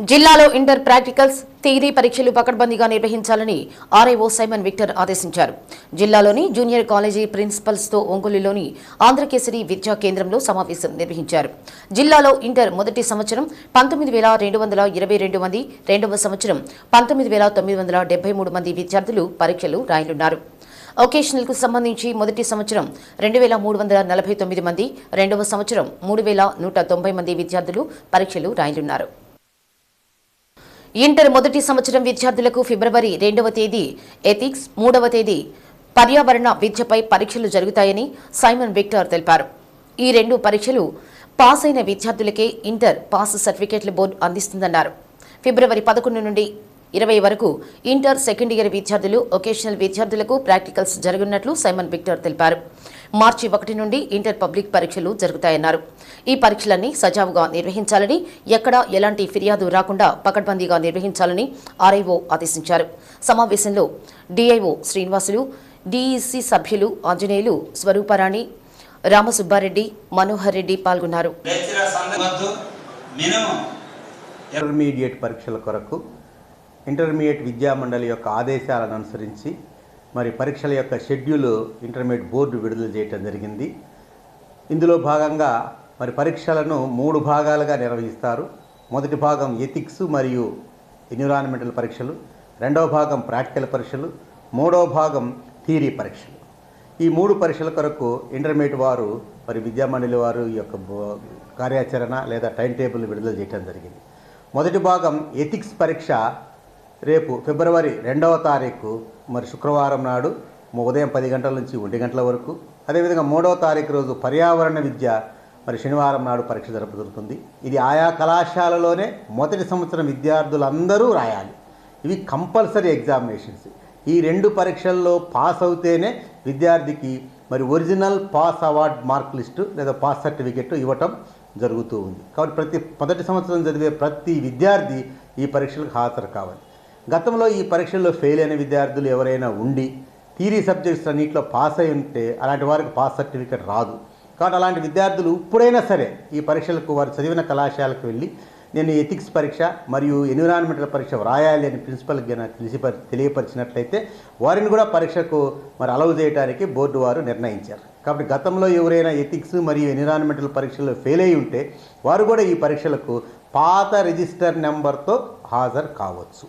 జిల్లాలో inter practicals theory పరీక్షలు పకడ్బందీగా నిర్వహించాలని ఆర్ఐఓ సైమన్ విక్టర్ ఆదేశించారు. జిల్లాలోని జూనియర్ కాలేజీ ప్రిన్సిపల్స్తో ఒంగోలులోని ఆంధ్రకేసరి విద్యా కేంద్రంలో సమావేశం నిర్వహించారు. జిల్లాలో ఇంటర్ మొదటి సంవత్సరం పంతొమ్మిది వేల రెండు వందల ఇరవై రెండు మంది రెండవ సంవత్సరం పంతొమ్మిది వేల తొమ్మిది వందల డెబ్బై మూడు మంది విద్యార్థులు పరీక్షలు రాయనున్నారు. ఒకేషనల్కు సంబంధించి మొదటి సంవత్సరం రెండు వేల మూడు వందల నలభై తొమ్మిది మంది రెండవ సంవత్సరం మూడు వేల నూట తొంభై మంది విద్యార్థులు పరీక్షలు రాయనున్నారు. ఇంటర్ మొదటి సంవత్సరం విద్యార్థులకు ఫిబ్రవరి రెండవ తేదీ ఎథిక్స్ మూడవ తేదీ పర్యావరణ విద్యపై పరీక్షలు జరుగుతాయని సైమన్ విక్టర్ తెలిపారు. ఈ రెండు పరీక్షలు పాస్ అయిన విద్యార్థులకే ఇంటర్ పాస్ సర్టిఫికేట్ల బోర్డు అందిస్తుందన్నారు. ఫిబ్రవరి పదకొండు నుండి ఇరవై వరకు ఇంటర్ సెకండ్ ఇయర్ విద్యార్థులు ఒకేషనల్ విద్యార్థులకు ప్రాక్టికల్స్ జరగనున్నట్లు సైమన్ విక్టర్ తెలిపారు. మార్చి ఒకటి నుండి ఇంటర్ పబ్లిక్ పరీక్షలు జరుగుతాయన్నారు. ఈ పరీక్షలన్నీ సజావుగా నిర్వహించాలని ఎక్కడా ఎలాంటి ఫిర్యాదు రాకుండా పకడ్బందీగా నిర్వహించాలని ఆర్ఐఓ ఆదేశించారు. సమావేశంలో డిఐఓ శ్రీనివాసులు డిఈసి సభ్యులు ఆంజనేయులు స్వరూపారాణి రామసుబ్బారెడ్డి మనోహర్ రెడ్డి పాల్గొన్నారు. ఇంటర్మీడియట్ పరీక్షల కొరకు ఇంటర్మీడియట్ విద్యా మండలి యొక్క ఆదేశాలను అనుసరించి మరి పరీక్షల యొక్క షెడ్యూల్ ఇంటర్మీడియట్ బోర్డు విడుదల చేయటం జరిగింది. ఇందులో భాగంగా మరి పరీక్షలను మూడు భాగాలుగా నిర్వహిస్తారు. మొదటి భాగం ఎథిక్స్ మరియు ఎన్విరాన్మెంటల్ పరీక్షలు రెండవ భాగం ప్రాక్టికల్ పరీక్షలు మూడవ భాగం థియరీ పరీక్షలు. ఈ మూడు పరీక్షల కొరకు ఇంటర్మీడియట్ వారు మరి విద్యామండలి వారు ఈ యొక్క కార్యాచరణ లేదా టైం టేబుల్ విడుదల చేయడం జరిగింది. మొదటి భాగం ఎథిక్స్ పరీక్ష రేపు ఫిబ్రవరి రెండవ తారీఖు మరి శుక్రవారం నాడు ఉదయం పది గంటల నుంచి ఒంటి గంటల వరకు. అదేవిధంగా మూడవ తారీఖు రోజు పర్యావరణ విద్య మరి శనివారం నాడు పరీక్ష జరుపుతుంది. ఇది ఆయా కళాశాలలోనే మొదటి సంవత్సరం విద్యార్థులందరూ రాయాలి. ఇవి కంపల్సరీ ఎగ్జామినేషన్స్. ఈ రెండు పరీక్షల్లో పాస్ అవుతేనే విద్యార్థికి మరి original pass award mark list లేదా పాస్ సర్టిఫికెట్ ఇవ్వటం జరుగుతూ ఉంది. కాబట్టి ప్రతి మొదటి సంవత్సరం చదివే ప్రతి విద్యార్థి ఈ పరీక్షలకు హాజరు కావాలి. గతంలో ఈ పరీక్షల్లో ఫెయిల్ అయిన విద్యార్థులు ఎవరైనా ఉండి థీరీ సబ్జెక్ట్స్ అన్నింటిలో పాస్ అయి ఉంటే అలాంటి వారికి పాస్ సర్టిఫికేట్ రాదు. కాబట్టి అలాంటి విద్యార్థులు ఇప్పుడైనా సరే ఈ పరీక్షలకు వారు చదివిన కళాశాలకు వెళ్ళి నేను ఎథిక్స్ పరీక్ష మరియు ఎన్విరాన్మెంటల్ పరీక్ష వ్రాయాలి అని ప్రిన్సిపల్కి గన తెలిసి తెలియపరిచినట్లయితే వారిని కూడా పరీక్షకు మరి అలౌ చేయడానికి బోర్డు వారు నిర్ణయించారు. కాబట్టి గతంలో ఎవరైనా ఎథిక్స్ మరియు ఎన్విరాన్మెంటల్ పరీక్షల్లో ఫెయిల్ అయి ఉంటే వారు కూడా ఈ పరీక్షలకు పాత రిజిస్టర్ నెంబర్తో హాజరు కావచ్చు.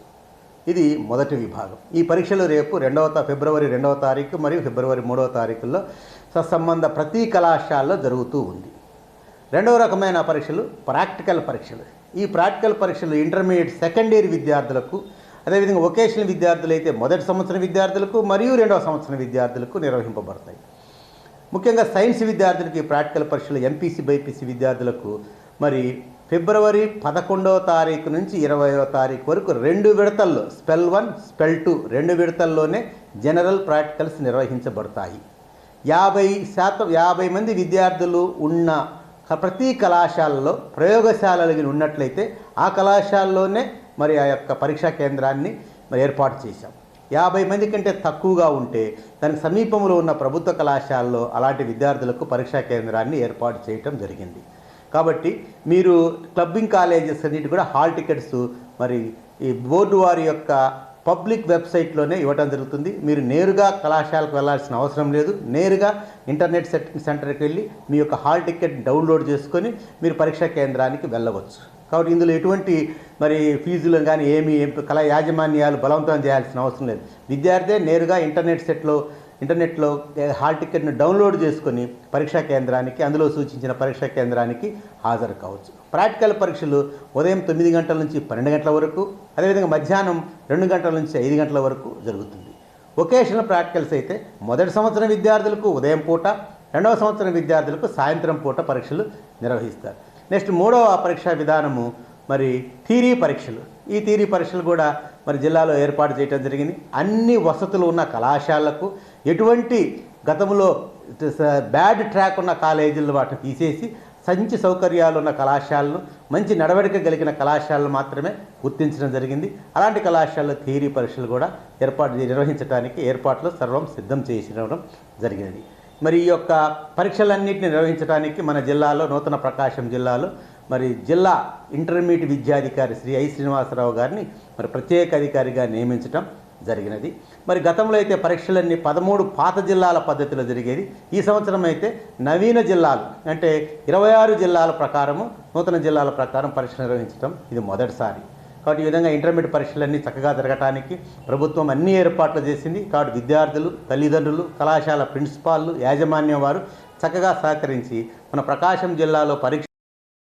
ఇది మొదటి విభాగం. ఈ పరీక్షలు రేపు రెండవ ఫిబ్రవరి రెండవ తారీఖు మరియు ఫిబ్రవరి మూడవ తారీఖుల్లో సత్సంబంధ ప్రతి కళాశాలలో జరుగుతూ ఉంది. రెండవ రకమైన పరీక్షలు ప్రాక్టికల్ పరీక్షలు. ఈ ప్రాక్టికల్ పరీక్షలు ఇంటర్మీడియట్ సెకండ్ ఇయర్ విద్యార్థులకు అదేవిధంగా వొకేషనల్ విద్యార్థులు అయితే మొదటి సంవత్సరం విద్యార్థులకు మరియు రెండవ సంవత్సరం విద్యార్థులకు నిర్వహింపబడతాయి. ముఖ్యంగా సైన్స్ విద్యార్థులకి ప్రాక్టికల్ పరీక్షలు ఎంపీసీ బైపీసీ విద్యార్థులకు మరి ఫిబ్రవరి పదకొండవ తారీఖు నుంచి ఇరవైవ తారీఖు వరకు రెండు విడతల్లో స్పెల్ వన్ స్పెల్ టూ రెండు విడతల్లోనే జనరల్ ప్రాక్టికల్స్ నిర్వహించబడతాయి. యాభై శాతం యాభై మంది విద్యార్థులు ఉన్న ప్రతి కళాశాలలో ప్రయోగశాలలు ఉన్నట్లయితే ఆ కళాశాలలోనే మరి ఆ యొక్క పరీక్షా కేంద్రాన్ని మరి ఏర్పాటు చేశాం. యాభై మంది కంటే తక్కువగా ఉంటే దానికి సమీపంలో ఉన్న ప్రభుత్వ కళాశాలలో అలాంటి విద్యార్థులకు పరీక్షా కేంద్రాన్ని ఏర్పాటు చేయటం జరిగింది. కాబట్టి మీరు క్లబ్బింగ్ కాలేజెస్ అన్నిటి కూడా హాల్ టికెట్స్ మరి ఈ బోర్డు వారి యొక్క పబ్లిక్ వెబ్సైట్లోనే ఇవ్వడం జరుగుతుంది. మీరు నేరుగా కళాశాలకు వెళ్ళాల్సిన అవసరం లేదు. నేరుగా ఇంటర్నెట్ సెట్టింగ్ సెంటర్కి వెళ్ళి మీ యొక్క హాల్ టికెట్ డౌన్లోడ్ చేసుకొని మీరు పరీక్షా కేంద్రానికి వెళ్ళవచ్చు. కాబట్టి ఇందులో ఎటువంటి మరి ఫీజులు కానీ ఏమి కళా యాజమాన్యాలు బలవంతం చేయాల్సిన అవసరం లేదు. విద్యార్థి నేరుగా ఇంటర్నెట్ సెట్లో ఇంటర్నెట్లో హాల్ టికెట్ను డౌన్లోడ్ చేసుకొని పరీక్షా కేంద్రానికి అందులో సూచించిన పరీక్షా కేంద్రానికి హాజరు కావచ్చు. ప్రాక్టికల్ పరీక్షలు ఉదయం తొమ్మిది గంటల నుంచి పన్నెండు గంటల వరకు అదేవిధంగా మధ్యాహ్నం రెండు గంటల నుంచి ఐదు గంటల వరకు జరుగుతుంది. వొకేషనల్ ప్రాక్టికల్స్ అయితే మొదటి సంవత్సరం విద్యార్థులకు ఉదయం పూట రెండవ సంవత్సరం విద్యార్థులకు సాయంత్రం పూట పరీక్షలు నిర్వహిస్తారు. నెక్స్ట్ మూడవ పరీక్షా విధానము మరి థీరీ పరీక్షలు. ఈ థీరీ పరీక్షలు కూడా మరి జిల్లాలో ఏర్పాటు చేయడం జరిగింది. అన్ని వసతులు ఉన్న కళాశాలకు ఎటువంటి గతంలో బ్యాడ్ ట్రాక్ ఉన్న కాలేజీలు వాటిని తీసేసి సంచి సౌకర్యాలు ఉన్న కళాశాలను మంచి నడవడిక కలిగిన కళాశాలను మాత్రమే గుర్తించడం జరిగింది. అలాంటి కళాశాలలో థియరీ పరీక్షలు కూడా ఏర్పాటు నిర్వహించడానికి ఏర్పాట్లు సర్వం సిద్ధం చేసినడం జరిగినది. మరి ఈ యొక్క పరీక్షలన్నింటినీ నిర్వహించడానికి మన జిల్లాలో నూతన ప్రకాశం జిల్లాలో మరి జిల్లా ఇంటర్మీడియట్ విద్యాధికారి శ్రీ ఐ శ్రీనివాసరావు గారిని మరి ప్రత్యేక అధికారిగా నియమించడం జరిగినది. మరి గతంలో అయితే పరీక్షలన్నీ పదమూడు పాత జిల్లాల పద్ధతిలో జరిగేది. ఈ సంవత్సరం అయితే నవీన జిల్లాలు అంటే ఇరవై ఆరు జిల్లాల ప్రకారము నూతన జిల్లాల ప్రకారం పరీక్ష నిర్వహించడం ఇది మొదటిసారి. కాబట్టి ఈ విధంగా ఇంటర్మీడియట్ పరీక్షలన్నీ చక్కగా జరగటానికి ప్రభుత్వం అన్ని ఏర్పాట్లు చేసింది. కాబట్టి విద్యార్థులు తల్లిదండ్రులు కళాశాల ప్రిన్సిపాల్లు యాజమాన్యం వారు చక్కగా సహకరించి మన ప్రకాశం జిల్లాలో పరీక్ష